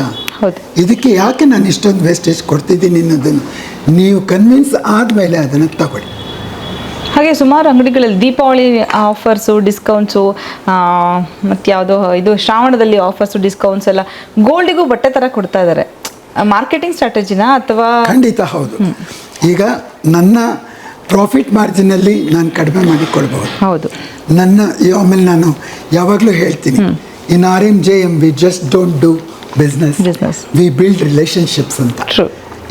ಇದಕ್ಕೆ ಯಾಕೆ ನಾನು ಇಷ್ಟೊಂದು ವೇಸ್ಟೇಜ್ ಕೊಡ್ತಿದ್ದೀನಿ ಅನ್ನೋದನ್ನು ನೀವು ಕನ್ವಿನ್ಸ್ ಆದಮೇಲೆ ಅದನ್ನು ತಗೊಳ್ಳಿ. ಹಾಗೆ ಸುಮಾರು ಅಂಗಡಿಗಳಲ್ಲಿ ದೀಪಾವಳಿ ಆಫರ್ಸು ಡಿಸ್ಕೌಂಟ್ಸು ಮತ್ತು ಯಾವುದೋ ಇದು ಶ್ರಾವಣದಲ್ಲಿ ಆಫರ್ಸು ಡಿಸ್ಕೌಂಟ್ಸ್ ಎಲ್ಲ ಗೋಲ್ಡಿಗೂ ಬಟ್ಟೆ ಥರ ಕೊಡ್ತಾ ಇದ್ದಾರೆ ಮಾರ್ಕೆಟಿಂಗ್ ಸ್ಟ್ರಾಟಜಿನ ಅಥವಾ ಖಂಡಿತ ಹೌದು. ಈಗ ನನ್ನ ಪ್ರಾಫಿಟ್ ಮಾರ್ಜಿನಲ್ಲಿ ನಾನು ಕಡಿಮೆ ಮಾಡಿಕೊಳ್ಬಹುದು. ಹೌದು. ನನ್ನ ಆಮೇಲೆ ನಾನು ಯಾವಾಗಲೂ ಹೇಳ್ತೀನಿ in R M J M we just don't do business. We build relationships ಅಂತ.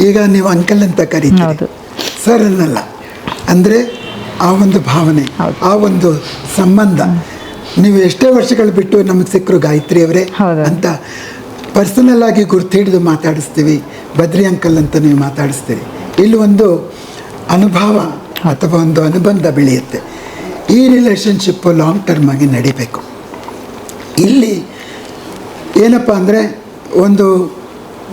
ಈಗ ನೀವು ಅಂಕಲ್ ಅಂತ ಕರೀತೀರಿ. ಸರ್ ಅನ್ನಲ್ಲ. ಅಂದರೆ ಆ ಒಂದು ಭಾವನೆ ಆ ಒಂದು ಸಂಬಂಧ. ನೀವು ಎಷ್ಟೇ ವರ್ಷಗಳು ಬಿಟ್ಟು ನಮಗೆ ಸಿಕ್ಕರು ಗಾಯತ್ರಿ ಅವರೇ. ಅಂತ ಪರ್ಸನಲ್ ಆಗಿ ಗುರ್ತು ಹಿಡಿದು ಮಾತಾಡಿಸ್ತೀವಿ. ಬದ್ರಿ ಅಂಕಲ್ ಅಂತ ನೀವು ಮಾತಾಡಿಸ್ತೀರಿ. ಇಲ್ಲಿ ಒಂದು ಅನುಭವ ಅಥವಾ ಒಂದು ಅನುಬಂಧ ಬೆಳೆಯುತ್ತೆ. ಈ ರಿಲೇಷನ್ಶಿಪ್ಪು ಲಾಂಗ್ ಟರ್ಮ್ ಆಗಿ ನಡಿಬೇಕು. ಇಲ್ಲಿ ಏನಪ್ಪ ಅಂದರೆ ಒಂದು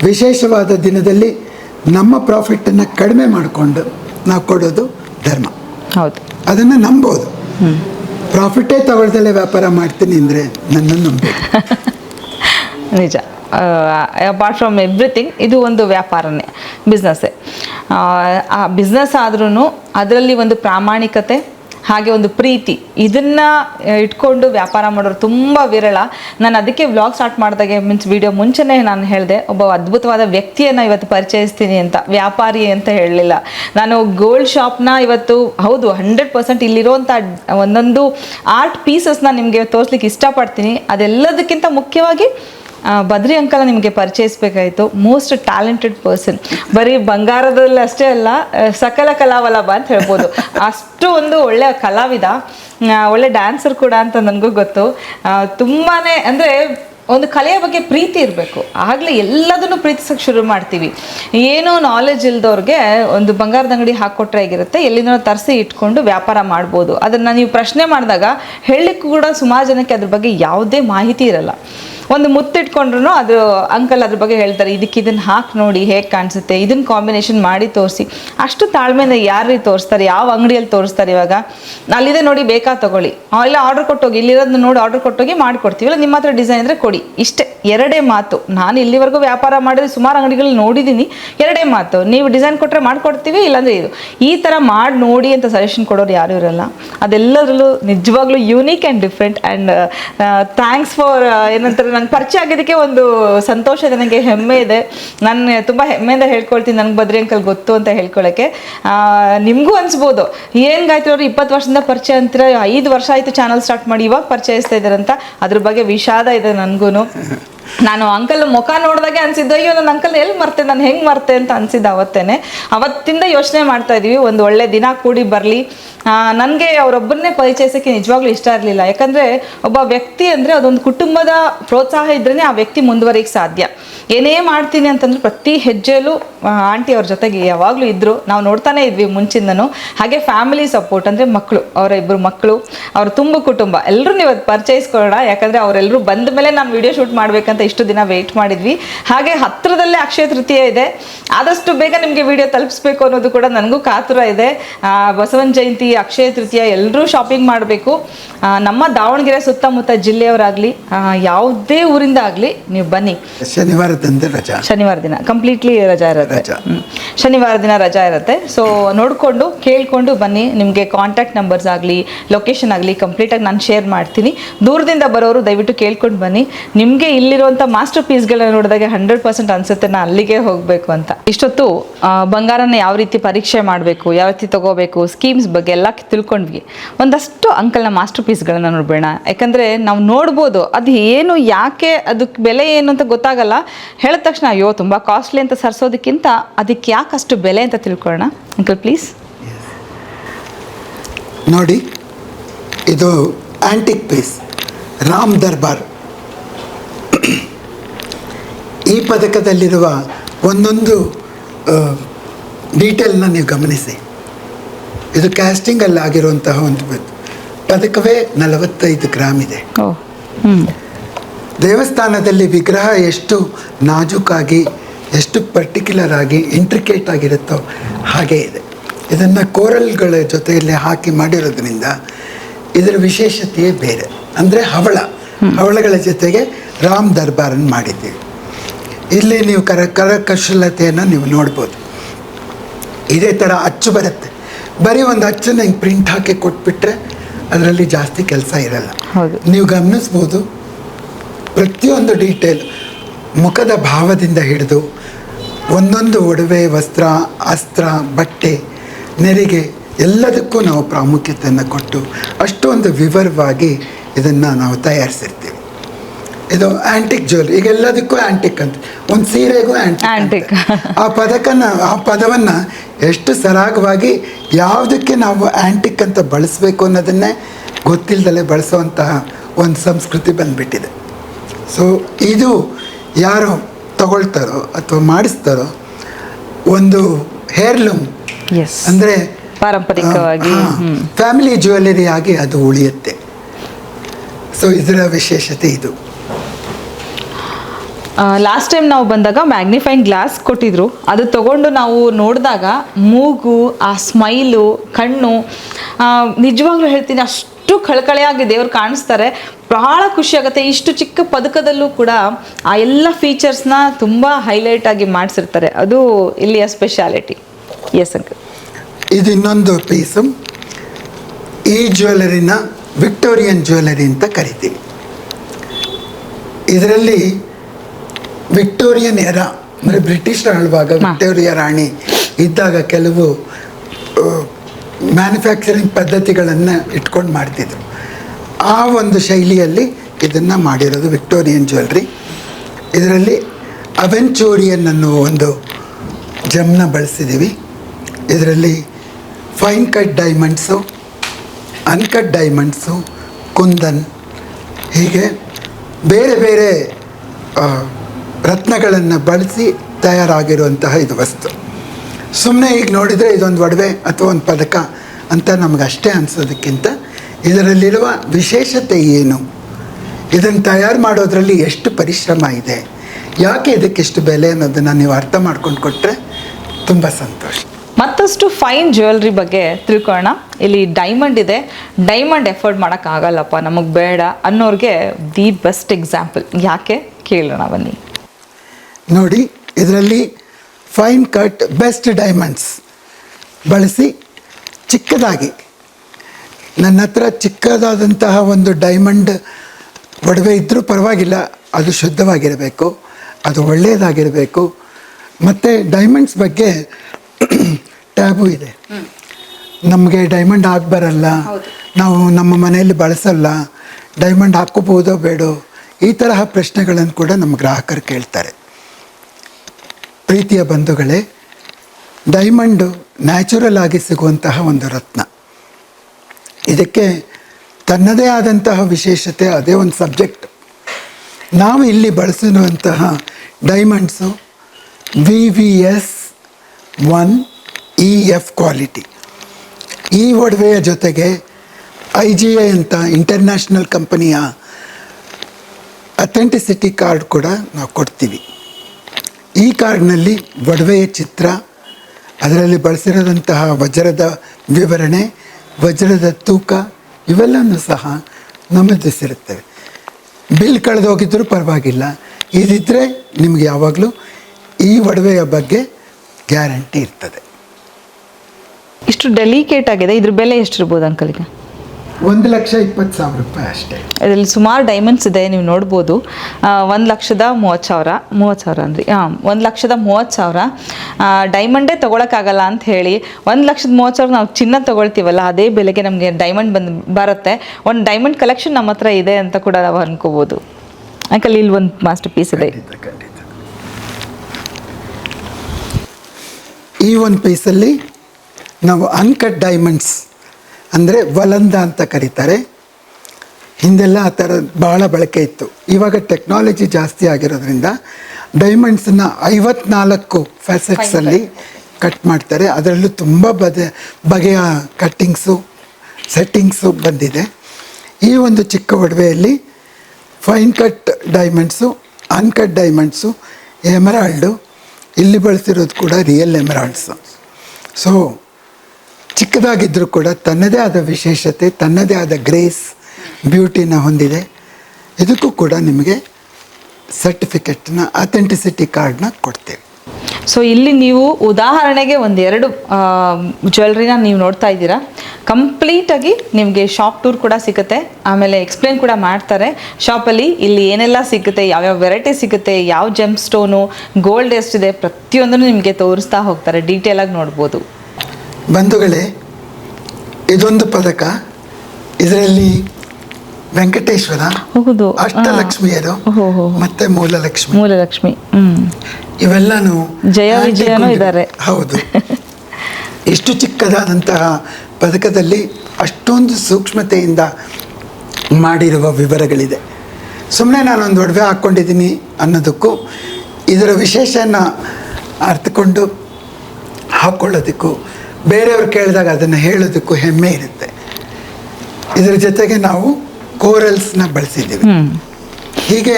ವಿಶೇಷವಾದ ದಿನದಲ್ಲಿ ನಮ್ಮ ಪ್ರಾಫಿಟ್ಟನ್ನು ಕಡಿಮೆ ಮಾಡಿಕೊಂಡು ನಾವು ಕೊಡೋದು ಧರ್ಮ. ಹೌದು. ಅದನ್ನು ನಂಬೋದು. ಪ್ರಾಫಿಟೇ ತಗೊಳ್ದಲ್ಲೇ ವ್ಯಾಪಾರ ಮಾಡ್ತೀನಿ ಅಂದರೆ ನನ್ನನ್ನು *laughs* ನಿಜ. ಅಪಾರ್ಟ್ ಫ್ರಮ್ ಎವ್ರಿಥಿಂಗ್ ಇದು ಒಂದು ವ್ಯಾಪಾರನೇ ಬಿಸ್ನೆಸ್ಸೇ ಆ ಬಿಸ್ನೆಸ್ ಆದ್ರೂ ಅದರಲ್ಲಿ ಒಂದು ಪ್ರಾಮಾಣಿಕತೆ ಹಾಗೆ ಒಂದು ಪ್ರೀತಿ. ಇದನ್ನ ಇಟ್ಕೊಂಡು ವ್ಯಾಪಾರ ಮಾಡೋರು ತುಂಬ ವಿರಳ. ನಾನು ಅದಕ್ಕೆ ವ್ಲಾಗ್ ಸ್ಟಾರ್ಟ್ ಮಾಡಿದಾಗ ಮೀನ್ಸ್ ವಿಡಿಯೋ ಮುಂಚೆನೇ ನಾನು ಹೇಳಿದೆ, ಒಬ್ಬ ಅದ್ಭುತವಾದ ವ್ಯಕ್ತಿಯನ್ನು ಇವತ್ತು ಪರಿಚಯಿಸ್ತೀನಿ ಅಂತ. ವ್ಯಾಪಾರಿ ಅಂತ ಹೇಳಲಿಲ್ಲ. ನಾನು ಗೋಲ್ಡ್ ಶಾಪ್ನ ಇವತ್ತು, ಹೌದು ಹಂಡ್ರೆಡ್ ಪರ್ಸೆಂಟ್ ಇಲ್ಲಿರೋಂಥ ಒಂದೊಂದು ಆರ್ಟ್ ಪೀಸಸ್ನ ನಿಮಗೆ ತೋರಿಸ್ಲಿಕ್ಕೆ ಇಷ್ಟಪಡ್ತೀನಿ. ಅದೆಲ್ಲದಕ್ಕಿಂತ ಮುಖ್ಯವಾಗಿ ಬದ್ರಿ ಅಂಕಲ್ ನಿಮಗೆ ಪರಿಚಯಿಸಬೇಕಾಯ್ತು. ಮೋಸ್ಟ್ ಟ್ಯಾಲೆಂಟೆಡ್ ಪರ್ಸನ್ ಬರೀ ಬಂಗಾರದಲ್ಲಿ ಅಷ್ಟೇ ಅಲ್ಲ ಸಕಲ ಕಲಾವಲಭ ಅಂತ ಹೇಳ್ಬೋದು. ಅಷ್ಟು ಒಂದು ಒಳ್ಳೆ ಕಲಾವಿದ ಒಳ್ಳೆ ಡ್ಯಾನ್ಸರ್ ಕೂಡ ಅಂತ ನನಗೂ ಗೊತ್ತು. ತುಂಬಾ ಅಂದರೆ ಒಂದು ಕಲೆಯ ಬಗ್ಗೆ ಪ್ರೀತಿ ಇರಬೇಕು. ಆಗಲೇ ಎಲ್ಲದನ್ನು ಪ್ರೀತಿಸೋಕೆ ಶುರು ಮಾಡ್ತೀವಿ. ಏನೂ ನಾಲೆಜ್ ಇಲ್ದವ್ರಿಗೆ ಒಂದು ಬಂಗಾರದ ಅಂಗಡಿ ಹಾಕ್ಕೊಟ್ರೆ ಆಗಿರುತ್ತೆ ಎಲ್ಲಿಂದ ತರಿಸಿ ಇಟ್ಕೊಂಡು ವ್ಯಾಪಾರ ಮಾಡ್ಬೋದು. ಅದನ್ನು ನೀವು ಪ್ರಶ್ನೆ ಮಾಡಿದಾಗ ಹೇಳಲಿಕ್ಕೂ ಕೂಡ ಸುಮಾರು ಜನಕ್ಕೆ ಅದ್ರ ಬಗ್ಗೆ ಯಾವುದೇ ಮಾಹಿತಿ ಇರಲ್ಲ. ಒಂದು ಮುತ್ತಿಟ್ಕೊಂಡ್ರು ಅದು ಅಂಕಲ್ ಅದ್ರ ಬಗ್ಗೆ ಹೇಳ್ತಾರೆ, ಇದಕ್ಕೆ ಇದನ್ನ ಹಾಕಿ ನೋಡಿ ಹೇಗೆ ಕಾಣಿಸುತ್ತೆ ಇದನ್ನ ಕಾಂಬಿನೇಷನ್ ಮಾಡಿ ತೋರಿಸಿ. ಅಷ್ಟು ತಾಳ್ಮೆಯಿಂದ ಯಾರು ತೋರಿಸ್ತಾರೆ, ಯಾವ ಅಂಗಡಿಯಲ್ಲಿ ತೋರಿಸ್ತಾರೆ ಇವಾಗ? ಅಲ್ಲಿದೆ ನೋಡಿ, ಬೇಕಾ ತಗೊಳ್ಳಿ. ಇಲ್ಲ ಆರ್ಡರ್ ಕೊಟ್ಟೋಗಿ, ಇಲ್ಲಿರೋದನ್ನ ನೋಡಿ ಆರ್ಡರ್ ಕೊಟ್ಟೋಗಿ ಮಾಡಿಕೊಡ್ತೀವಿ. ಇಲ್ಲ, ನಿಮ್ಮ ಹತ್ರ ಡಿಸೈನ್ ಇದ್ರೆ ಕೊಡಿ. ಇಷ್ಟೇ, ಎರಡೇ ಮಾತು. ನಾನು ಇಲ್ಲಿವರೆಗೂ ವ್ಯಾಪಾರ ಮಾಡಿದ್ರೆ ಸುಮಾರು ಅಂಗಡಿಗಳಲ್ಲಿ ನೋಡಿದ್ದೀನಿ ಎರಡೇ ಮಾತು. ನೀವು ಡಿಸೈನ್ ಕೊಟ್ಟರೆ ಮಾಡಿಕೊಡ್ತೀವಿ, ಇಲ್ಲಾಂದರೆ ಇದು. ಈ ಥರ ಮಾಡಿ ನೋಡಿ ಅಂತ ಸಜೆಷನ್ ಕೊಡೋರು ಯಾರೂ ಇರಲ್ಲ. ಅದೆಲ್ಲದರಲ್ಲೂ ನಿಜವಾಗ್ಲೂ unique and different and thanks for ಏನಂತಾರೆ ನಂಗೆ ಪರಿಚಯ ಆಗಿದ್ದಕ್ಕೆ ಒಂದು ಸಂತೋಷ ಇದೆ ನನಗೆ ಹೆಮ್ಮೆ ಇದೆ. ನಾನು ತುಂಬ ಹೆಮ್ಮೆಯಿಂದ ಹೇಳ್ಕೊಳ್ತೀನಿ ನನಗೆ ಬದ್ರಿ ಅಂಕಲ್ ಗೊತ್ತು ಅಂತ ಹೇಳ್ಕೊಳ್ಳೋಕ್ಕೆ ನಿಮಗೂ ಅನಿಸ್ಬೋದು. ಏನು ಗಾಯತ್ರಿ ಅವರು ಇಪ್ಪತ್ತು ವರ್ಷದಿಂದ ಪರಿಚಯ ಅಂತೀರ? ಐದು ವರ್ಷ ಆಯಿತು ಚಾನಲ್ ಸ್ಟಾರ್ಟ್ ಮಾಡಿ, ಇವಾಗ ಪರಿಚಯಿಸ್ತಾ ಇದ್ದಾರಂತ ಅದ್ರ ಬಗ್ಗೆ ವಿಷಾದ ಇದೆ ನನಗೂ ನಾನು ಅಂಕಲ್ ಮುಖ ನೋಡಿದಾಗೆ ಅನ್ಸಿದ್ದು, ಅಯ್ಯೋ ನನ್ನ ಅಂಕಲ್ ಎಲ್ಲಿ ಮರ್ತೆ, ನಾನು ಹೆಂಗೆ ಮರ್ತೆ ಅಂತ ಅನ್ಸಿದ್ದು ಅವತ್ತೇನೆ. ಅವತ್ತಿಂದ ಯೋಚನೆ ಮಾಡ್ತಾ ಇದ್ದೀವಿ ಒಂದು ಒಳ್ಳೆ ದಿನ ಕೂಡಿ ಬರಲಿ. ನನಗೆ ಅವರೊಬ್ಬರನ್ನೇ ಪರಿಚಯಿಸೋಕ್ಕೆ ನಿಜವಾಗ್ಲೂ ಇಷ್ಟ ಇರಲಿಲ್ಲ. ಯಾಕಂದರೆ ಒಬ್ಬ ವ್ಯಕ್ತಿ ಅಂದರೆ ಅದೊಂದು ಕುಟುಂಬದ ಪ್ರೋತ್ಸಾಹ ಇದ್ರೇ ಆ ವ್ಯಕ್ತಿ ಮುಂದುವರಿಯಕ್ಕೆ ಸಾಧ್ಯ. ಏನೇ ಮಾಡ್ತೀನಿ ಅಂತಂದ್ರೆ ಪ್ರತಿ ಹೆಜ್ಜೆಯಲ್ಲೂ ಆಂಟಿ ಅವ್ರ ಜೊತೆಗೆ ಯಾವಾಗಲೂ ಇದ್ದರು ನಾವು ನೋಡ್ತಾನೆ ಇದ್ವಿ ಮುಂಚಿಂದನು. ಹಾಗೆ ಫ್ಯಾಮಿಲಿ ಸಪೋರ್ಟ್ ಅಂದರೆ ಮಕ್ಕಳು ಅವರ ಇಬ್ಬರು ಮಕ್ಕಳು ಅವ್ರ ತುಂಬ ಕುಟುಂಬ. ಎಲ್ಲರೂ ಇವತ್ತು ಪರಿಚಯಿಸ್ಕೊಳ್ಳೋಣ. ಯಾಕಂದರೆ ಅವರೆಲ್ಲರೂ ಬಂದ ಮೇಲೆ ನಾನು ವಿಡಿಯೋ ಶೂಟ್ ಮಾಡಬೇಕಂತ ಇಷ್ಟು ದಿನ ವೆಯ್ಟ್ ಮಾಡಿದ್ವಿ. ಹಾಗೆ ಹತ್ತಿರದಲ್ಲೇ ಅಕ್ಷಯ ತೃತೀಯ ಇದೆ. ಆದಷ್ಟು ಬೇಗ ನಿಮಗೆ ವಿಡಿಯೋ ತಲುಪಿಸ್ಬೇಕು ಅನ್ನೋದು ಕೂಡ ನನಗೂ ಕಾತುರ ಇದೆ. ಬಸವನ ಜಯಂತಿ ಅಕ್ಷಯ ತೃತೀಯ ಎಲ್ಲರೂ ಶಾಪಿಂಗ್ ಮಾಡಬೇಕು. ನಮ್ಮ ದಾವಣಗೆರೆ ಸುತ್ತಮುತ್ತ ಜಿಲ್ಲೆಯವರಾಗಲಿ ಯಾವುದೇ ಊರಿಂದ ಆಗಲಿ ನೀವು ಬನ್ನಿ. ಶನಿವಾರ ರಜಾ. ಶನಿವಾರ ದಿನ ಕಂಪ್ಲೀಟ್ಲಿ ರಜಾ ಇರುತ್ತೆ. ಶನಿವಾರ ದಿನ ರಜಾ ಇರುತ್ತೆ. ಸೊ ನೋಡಿಕೊಂಡು ಕೇಳಿಕೊಂಡು ಬನ್ನಿ. ನಿಮಗೆ ಕಾಂಟ್ಯಾಕ್ಟ್ ನಂಬರ್ಸ್ ಆಗಲಿ ಲೊಕೇಶನ್ ಆಗಲಿ ಕಂಪ್ಲೀಟಾಗಿ ನಾನು ಶೇರ್ ಮಾಡ್ತೀನಿ. ದೂರದಿಂದ ಬರೋರು ದಯವಿಟ್ಟು ಕೇಳ್ಕೊಂಡು ಬನ್ನಿ. ನಿಮಗೆ ಇಲ್ಲಿರುವಂಥ ಮಾಸ್ಟರ್ ಪೀಸ್ಗಳನ್ನ ನೋಡಿದಾಗ ಹಂಡ್ರೆಡ್ ಪರ್ಸೆಂಟ್ ಅನ್ಸುತ್ತೆ ನಾನು ಅಲ್ಲಿಗೆ ಹೋಗಬೇಕು ಅಂತ. ಇಷ್ಟೊತ್ತು ಬಂಗಾರನ ಯಾವ ರೀತಿ ಪರೀಕ್ಷೆ ಮಾಡಬೇಕು ಯಾವ ರೀತಿ ತಗೋಬೇಕು ಸ್ಕೀಮ್ಸ್ ಬಗ್ಗೆ ಎಲ್ಲ ತಿಳ್ಕೊಂಡ್ವಿ. ಒಂದಷ್ಟು ಅಂಕಲ್ನ ಮಾಸ್ಟರ್ ಪೀಸ್ಗಳನ್ನ ನೋಡ್ಬೇಡ. ಯಾಕಂದರೆ ನಾವು ನೋಡ್ಬೋದು, ಅದು ಏನು, ಯಾಕೆ, ಅದಕ್ಕೆ ಬೆಲೆ ಏನು ಅಂತ ಗೊತ್ತಾಗಲ್ಲ. ಹೇಳಿದ ತಕ್ಷಣ, ಅಯ್ಯೋ, ತುಂಬ ಕಾಸ್ಟ್ಲಿ ಅಂತ ಸರ್ಸೋದಕ್ಕಿಂತ ಅದಕ್ಕೆ ಯಾಕೆ ಅಷ್ಟು ಬೆಲೆ ಅಂತ ತಿಳ್ಕೊಳ್ಳೋಣ? ಅಂಕಲ್ ಪ್ಲೀಸ್ ನೋಡಿ, ಇದು ಆಂಟಿಕ್ ಪೀಸ್ ರಾಮ್ ದರ್ಬಾರ್. ಈ ಪದಕದಲ್ಲಿರುವ ಒಂದೊಂದು ಡೀಟೇಲ್ನ ನೀವು ಗಮನಿಸಿ. ಇದು ಕ್ಯಾಸ್ಟಿಂಗಲ್ಲಿ ಆಗಿರುವಂತಹ ಒಂದು ಪದ- ಪದಕವೇ ನಲವತ್ತೈದು ಗ್ರಾಮ್ ಇದೆ. ದೇವಸ್ಥಾನದಲ್ಲಿ ವಿಗ್ರಹ ಎಷ್ಟು ನಾಜೂಕಾಗಿ ಎಷ್ಟು ಪರ್ಟಿಕ್ಯುಲರ್ ಆಗಿ ಇಂಟ್ರಿಕೇಟ್ ಆಗಿರುತ್ತೋ ಹಾಗೆ ಇದೆ. ಇದನ್ನು ಕೋರಲ್ಗಳ ಜೊತೆಯಲ್ಲಿ ಹಾಕಿ ಮಾಡಿರೋದ್ರಿಂದ ಇದರ ವಿಶೇಷತೆಯೇ ಬೇರೆ. ಅಂದರೆ ಹವಳ. ಹವಳಗಳ ಜೊತೆಗೆ ರಾಮ್ ದರ್ಬಾರನ್ನು ಮಾಡಿದ್ದೀವಿ. ಇಲ್ಲಿ ನೀವು ಕರ ಕರಕುಶಲತೆಯನ್ನು ನೀವು ನೋಡ್ಬೋದು. ಇದೇ ಥರ ಅಚ್ಚು ಬರುತ್ತೆ. ಬರೀ ಒಂದು ಅಚ್ಚನ್ನು ಹಿಂಗೆ ಪ್ರಿಂಟ್ ಹಾಕಿ ಕೊಟ್ಬಿಟ್ರೆ ಅದರಲ್ಲಿ ಜಾಸ್ತಿ ಕೆಲಸ ಇರಲ್ಲ. ನೀವು ಗಮನಿಸ್ಬೋದು ಪ್ರತಿಯೊಂದು ಡೀಟೇಲ್ ಮುಖದ ಭಾವದಿಂದ ಹಿಡಿದು ಒಂದೊಂದು ಒಡವೆ ವಸ್ತ್ರ ಅಸ್ತ್ರ ಬಟ್ಟೆ ನೆರಿಗೆ ಎಲ್ಲದಕ್ಕೂ ನಾವು ಪ್ರಾಮುಖ್ಯತೆಯನ್ನು ಕೊಟ್ಟು ಅಷ್ಟೊಂದು ವಿವರವಾಗಿ ಇದನ್ನು ನಾವು ತಯಾರಿಸಿರ್ತೀವಿ ಇದು ಆಂಟಿಕ್ ಜ್ಯುವೆಲ್ರಿ ಈಗ ಎಲ್ಲದಕ್ಕೂ ಆಂಟಿಕ್ ಅಂತ. ಒಂದು ಸೀರೆಗೂ. ಆಂಟಿಕ್ ಆ ಪದಕನ ಆ ಪದವನ್ನು ಎಷ್ಟು ಸರಾಗವಾಗಿ ಯಾವುದಕ್ಕೆ ನಾವು ಆಂಟಿಕ್ ಅಂತ ಬಳಸಬೇಕು ಅನ್ನೋದನ್ನೇ ಗೊತ್ತಿಲ್ಲದಲ್ಲೇ ಬಳಸುವಂತಹ ಒಂದು ಸಂಸ್ಕೃತಿ ಬಂದ್ಬಿಟ್ಟಿದೆ. ಸೊ ಇದು ಯಾರು ತಗೊಳ್ತಾರೋ ಅಥವಾ ಮಾಡಿಸ್ತಾರೋ ಒಂದು ಹೇರ್ಲೂಮ್ ಅಂದರೆ ಪಾರಂಪರಿಕವಾಗಿ ಫ್ಯಾಮಿಲಿ ಜ್ಯುವೆಲರಿ ಆಗಿ ಅದು ಉಳಿಯುತ್ತೆ. ಸೊ ಇದರ ವಿಶೇಷತೆ ಇದು. ಲಾಸ್ಟ್ ಟೈಮ್ ನಾವು ಬಂದಾಗ ಮ್ಯಾಗ್ನಿಫೈಯಿಂಗ್ ಗ್ಲಾಸ್ ಕೊಟ್ಟಿದ್ರು. ಅದು ತಗೊಂಡು ನಾವು ನೋಡಿದಾಗ ಮೂಗು, ಆ ಸ್ಮೈಲು ಕಣ್ಣು ನಿಜವಾಗ್ಲೂ ಹೇಳ್ತೀನಿ ಅಷ್ಟು ಕಳಕಳೆಯಾಗಿ ದೇವ್ರು ಕಾಣಿಸ್ತಾರೆ. ಬಹಳ ಖುಷಿ ಆಗುತ್ತೆ. ಇಷ್ಟು ಚಿಕ್ಕ ಪದಕದಲ್ಲೂ ಕೂಡ ಆ ಎಲ್ಲ ಫೀಚರ್ಸ್ನ ತುಂಬ ಹೈಲೈಟ್ ಆಗಿ ಮಾಡಿಸಿರ್ತಾರೆ. ಅದು ಇಲ್ಲಿಯ ಸ್ಪೆಷಾಲಿಟಿ ಎಸ್ ಅಂಕಲ್ ಇದು ಇನ್ನೊಂದು ಪೀಸು ಈ ಜ್ಯುವೆಲರಿನ ವಿಕ್ಟೋರಿಯನ್ ಜ್ಯುವೆಲರಿ ಅಂತ ಕರಿತೀವಿ. ಇದರಲ್ಲಿ ವಿಕ್ಟೋರಿಯನ್ ಎರ ಅಂದರೆ ಬ್ರಿಟಿಷರ ಆಳುವಾಗ ವಿಕ್ಟೋರಿಯಾ ರಾಣಿ ಇದ್ದಾಗ ಕೆಲವು ಮ್ಯಾನುಫ್ಯಾಕ್ಚರಿಂಗ್ ಪದ್ಧತಿಗಳನ್ನು ಇಟ್ಕೊಂಡು ಮಾಡ್ತಿದ್ರು. ಆ ಒಂದು ಶೈಲಿಯಲ್ಲಿ ಇದನ್ನು ಮಾಡಿರೋದು ವಿಕ್ಟೋರಿಯನ್ ಜ್ಯುವೆಲ್ರಿ. ಇದರಲ್ಲಿ ಅವೆಂಚೂರಿಯನ್ ಅನ್ನೋ ಒಂದು ಜಮ್ನ ಬಳಸಿದ್ದೀವಿ ಇದರಲ್ಲಿ fine cut diamonds uncut diamonds kundan ಹೀಗೆ ಬೇರೆ ಬೇರೆ ರತ್ನಗಳನ್ನು ಬಳಸಿ ತಯಾರಾಗಿರುವಂತಹ ಇದು ವಸ್ತು. ಸುಮ್ಮನೆ ಈಗ ನೋಡಿದರೆ ಇದೊಂದು ಒಡವೆ ಅಥವಾ ಒಂದು ಪದಕ ಅಂತ ನಮಗೆ ಅಷ್ಟೇ ಅನಿಸೋದಕ್ಕಿಂತ ಇದರಲ್ಲಿರುವ ವಿಶೇಷತೆ ಏನು? ಇದನ್ನು ತಯಾರು ಮಾಡೋದರಲ್ಲಿ ಎಷ್ಟು ಪರಿಶ್ರಮ ಇದೆ? ಯಾಕೆ ಇದಕ್ಕೆಷ್ಟು ಬೆಲೆ ಅನ್ನೋದನ್ನು ನೀವು ಅರ್ಥ ಮಾಡ್ಕೊಂಡು ಕೊಟ್ಟರೆ ತುಂಬ ಸಂತೋಷ. ಮತ್ತಷ್ಟು ಫೈನ್ ಜ್ಯುವೆಲ್ರಿ ಬಗ್ಗೆ ತಿಳ್ಕೊಳ್ಳೋಣ. ಇಲ್ಲಿ ಡೈಮಂಡ್ ಇದೆ. ಡೈಮಂಡ್ ಎಫರ್ಟ್ ಮಾಡೋಕ್ಕಾಗಲ್ಲಪ್ಪ. ನಮಗೆ ಬೇಡ ಅನ್ನೋರಿಗೆ ದಿ ಬೆಸ್ಟ್ ಎಕ್ಸಾಂಪಲ್ ಯಾಕೆ? ಕೇಳೋಣ ಬನ್ನಿ. ನೋಡಿ ಇದರಲ್ಲಿ ಫೈನ್ ಕಟ್ ಬೆಸ್ಟ್ ಡೈಮಂಡ್ಸ್ ಬಳಸಿ ಚಿಕ್ಕದಾಗಿ. ನನ್ನ ಹತ್ರ ಚಿಕ್ಕದಾದಂತಹ ಒಂದು ಡೈಮಂಡ್ ಒಡವೆ ಇದ್ದರೂ ಪರವಾಗಿಲ್ಲ ಅದು ಶುದ್ಧವಾಗಿರಬೇಕು ಅದು ಒಳ್ಳೆಯದಾಗಿರಬೇಕು. ಮತ್ತು ಡೈಮಂಡ್ಸ್ ಬಗ್ಗೆ *clears throat* ಟ್ಯಾಬು ಇದೆ. ನಮಗೆ ಡೈಮಂಡ್ ಆಗಿ ಬರಲ್ಲ. ನಾವು ನಮ್ಮ ಮನೆಯಲ್ಲಿ ಬಳಸಲ್ಲ. ಡೈಮಂಡ್ ಹಾಕೋಬಹುದೋ ಬೇಡೋ ಈ ತರಹ ಪ್ರಶ್ನೆಗಳನ್ನು ಕೂಡ ನಮ್ಮ ಗ್ರಾಹಕರು ಕೇಳ್ತಾರೆ. ಪ್ರೀತಿಯ ಬಂಧುಗಳೇ ಡೈಮಂಡು ನ್ಯಾಚುರಲ್ ಆಗಿ ಸಿಗುವಂತಹ ಒಂದು ರತ್ನ. ಇದಕ್ಕೆ ತನ್ನದೇ ಆದಂತಹ ವಿಶೇಷತೆ, ಅದೇ ಒಂದು ಸಬ್ಜೆಕ್ಟ್. ನಾವು ಇಲ್ಲಿ ಬಳಸಿರುವಂತಹ diamonds VVS one E F E F quality ಈ ಒಡವೆಯ ಜೊತೆಗೆ ಐ ಜಿ ಐ ಅಂತ ಇಂಟರ್ನ್ಯಾಷನಲ್ ಕಂಪನಿಯ ಅಥೆಂಟಿಸಿಟಿ ಕಾರ್ಡ್ ಕೂಡ ನಾವು ಕೊಡ್ತೀವಿ. ಈ ಕಾರ್ಡ್ನಲ್ಲಿ ಒಡವೆಯ ಚಿತ್ರ, ಅದರಲ್ಲಿ ಬಳಸಿರೋದಂತಹ ವಜ್ರದ ವಿವರಣೆ, ವಜ್ರದ ತೂಕ ಇವೆಲ್ಲನೂ ಸಹ ನಮೂದಿಸಿರುತ್ತವೆ ಬಿಲ್ ಕಳೆದೋಗಿದ್ದರೂ ಪರವಾಗಿಲ್ಲ. ಇದಿದ್ದರೆ ನಿಮಗೆ ಯಾವಾಗಲೂ ಈ ಒಡವೆಯ ಬಗ್ಗೆ ಗ್ಯಾರಂಟಿ ಇರ್ತದೆ. ಇಷ್ಟು ಡೆಲಿಕೇಟ್ ಆಗಿದೆ. ಇದ್ರ ಬೆಲೆ ಎಷ್ಟಿರ್ಬೋದು ಅಂಕಲಿಗೆ ಒಂದು ಲಕ್ಷ ಇಪ್ಪತ್ತು ಸಾವಿರ ರೂಪಾಯಿ ಅಷ್ಟೇ. ಅದರಲ್ಲಿ ಸುಮಾರು ಡೈಮಂಡ್ಸ್ ಇದೆ ನೀವು ನೋಡ್ಬೋದು. ಒಂದು ಲಕ್ಷದ ಮೂವತ್ತು ಸಾವಿರ ಮೂವತ್ತು ಸಾವಿರ ಅಂದ್ರಿ ಹಾಂ ಒಂದು ಲಕ್ಷದ ಮೂವತ್ತು ಸಾವಿರ. ಡೈಮಂಡೇ ತೊಗೊಳಕ್ಕಾಗಲ್ಲ ಅಂತ ಹೇಳಿ ಒಂದು ಲಕ್ಷದ ಮೂವತ್ತು ಸಾವಿರ ನಾವು ಚಿನ್ನ ತೊಗೊಳ್ತೀವಲ್ಲ ಅದೇ ಬೆಲೆಗೆ ನಮಗೆ ಡೈಮಂಡ್ ಬಂದು ಬರುತ್ತೆ. ಒಂದು ಡೈಮಂಡ್ ಕಲೆಕ್ಷನ್ ನಮ್ಮ ಹತ್ರ ಇದೆ ಅಂತ ಕೂಡ ನಾವು ಅನ್ಕೋಬೋದು. ಯಾಕಲ್ಲಿ ಇಲ್ಲಿ ಒಂದು ಮಾಸ್ಟರ್ ಪೀಸ್ ಇದೆ ಈ ಒಂದು ಪೀಸಲ್ಲಿ ನಾವು ಅನ್ಕಟ್ ಡೈಮಂಡ್ಸ್ ಅಂದರೆ ವಲಂದ ಅಂತ ಕರೀತಾರೆ. ಹಿಂದೆಲ್ಲ ಆ ಥರ ಭಾಳ ಬಳಕೆ ಇತ್ತು. ಇವಾಗ ಟೆಕ್ನಾಲಜಿ ಜಾಸ್ತಿ ಆಗಿರೋದ್ರಿಂದ ಡೈಮಂಡ್ಸನ್ನ ಐವತ್ನಾಲ್ಕು ಫ್ಯಾಸೆಟ್ಸಲ್ಲಿ ಕಟ್ ಮಾಡ್ತಾರೆ. ಅದರಲ್ಲೂ ತುಂಬ ಬಗೆ ಬಗೆಯ ಕಟ್ಟಿಂಗ್ಸು ಸೆಟ್ಟಿಂಗ್ಸು ಬಂದಿದೆ. ಈ ಒಂದು ಚಿಕ್ಕ ಒಡವೆಯಲ್ಲಿ fine cut diamonds uncut diamonds emerald ಇಲ್ಲಿ ಬಳಸಿರೋದು ಕೂಡ ರಿಯಲ್ ಎಮರಾಲ್ಡ್ಸು ಸೊ ಚಿಕ್ಕದಾಗಿದ್ದರೂ ಕೂಡ ತನ್ನದೇ ಆದ ವಿಶೇಷತೆ, ತನ್ನದೇ ಆದ ಗ್ರೇಸ್ ಬ್ಯೂಟಿನ ಹೊಂದಿದೆ. ಇದಕ್ಕೂ ಕೂಡ ನಿಮಗೆ ಸರ್ಟಿಫಿಕೇಟ್ನ ಅಥೆಂಟಿಸಿಟಿ ಕಾರ್ಡ್ನ ಕೊಡ್ತೇವೆ. ಸೊ ಇಲ್ಲಿ ನೀವು ಉದಾಹರಣೆಗೆ ಒಂದೆರಡು ಜ್ಯುವೆಲ್ರಿನ ನೀವು ನೋಡ್ತಾ ಇದ್ದೀರಾ. ಕಂಪ್ಲೀಟಾಗಿ ನಿಮಗೆ ಶಾಪ್ ಟೂರ್ ಕೂಡ ಸಿಗುತ್ತೆ. ಆಮೇಲೆ ಎಕ್ಸ್ಪ್ಲೇನ್ ಕೂಡ ಮಾಡ್ತಾರೆ. ಶಾಪಲ್ಲಿ ಇಲ್ಲಿ ಏನೆಲ್ಲ ಸಿಗುತ್ತೆ, ಯಾವ್ಯಾವ ವೆರೈಟಿ ಸಿಗುತ್ತೆ, ಯಾವ ಜೆಮ್ ಸ್ಟೋನು ಗೋಲ್ಡ್ ಎಷ್ಟಿದೆ ಪ್ರತಿಯೊಂದನ್ನು ನಿಮಗೆ ತೋರಿಸ್ತಾ ಹೋಗ್ತಾರೆ. ಡೀಟೇಲಾಗಿ ನೋಡ್ಬೋದು. ಬಂಧುಗಳೇ ಇದೊಂದು ಪದಕ ಇದರಲ್ಲಿ ವೆಂಕಟೇಶ್ವರ ಹೌದು ಅಷ್ಟಲಕ್ಷ್ಮಿಯರು ಮತ್ತೆ ಮೂಲಲಕ್ಷ್ಮಿ. ಮೂಲಲಕ್ಷ್ಮಿ ಇವೆಲ್ಲಾನು ಜಯ ವಿಜಯನೂ ಇದ್ದಾರೆ. ಹೌದು. ಇಷ್ಟು ಚಿಕ್ಕದಾದಂತಹ ಪದಕದಲ್ಲಿ ಅಷ್ಟೊಂದು ಸೂಕ್ಷ್ಮತೆಯಿಂದ ಮಾಡಿರುವ ವಿವರಗಳಿದೆ. ಸುಮ್ಮನೆ ನಾನೊಂದು ಒಡವೆ ಹಾಕ್ಕೊಂಡಿದ್ದೀನಿ ಅನ್ನೋದಕ್ಕೂ ಇದರ ವಿಶೇಷನ ಅರ್ಥಕೊಂಡು ಹಾಕ್ಕೊಳ್ಳೋದಕ್ಕೂ ಬೇರೆಯವ್ರು ಕೇಳಿದಾಗ ಅದನ್ನು ಹೇಳೋದಕ್ಕೂ ಹೆಮ್ಮೆ ಇರುತ್ತೆ. ಇದರ ಜೊತೆಗೆ ನಾವು ಕೋರಲ್ಸ್ನ ಬಳಸಿದ್ದೀವಿ. ಹೀಗೆ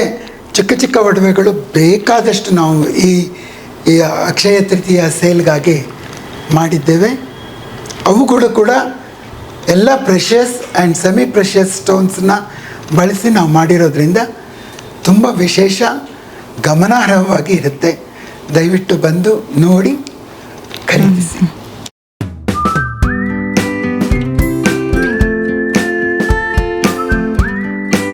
ಚಿಕ್ಕ ಚಿಕ್ಕ ಒಡವೆಗಳು ಬೇಕಾದಷ್ಟು ನಾವು ಈ ಈ ಅಕ್ಷಯ ತೃತೀಯ ಸೇಲ್ಗಾಗಿ ಮಾಡಿದ್ದೇವೆ. ಅವುಗಳು ಕೂಡ ಎಲ್ಲ ಪ್ರೆಷಸ್ ಆ್ಯಂಡ್ ಸೆಮಿ ಪ್ರೆಷಸ್ ಸ್ಟೋನ್ಸ್ನ ಬಳಸಿ ನಾವು ಮಾಡಿರೋದ್ರಿಂದ ತುಂಬ ವಿಶೇಷ ಗಮನಾರ್ಹವಾಗಿ ಇರುತ್ತೆ. ದಯವಿಟ್ಟು ಬಂದು ನೋಡಿ ಖರೀದಿಸಿ.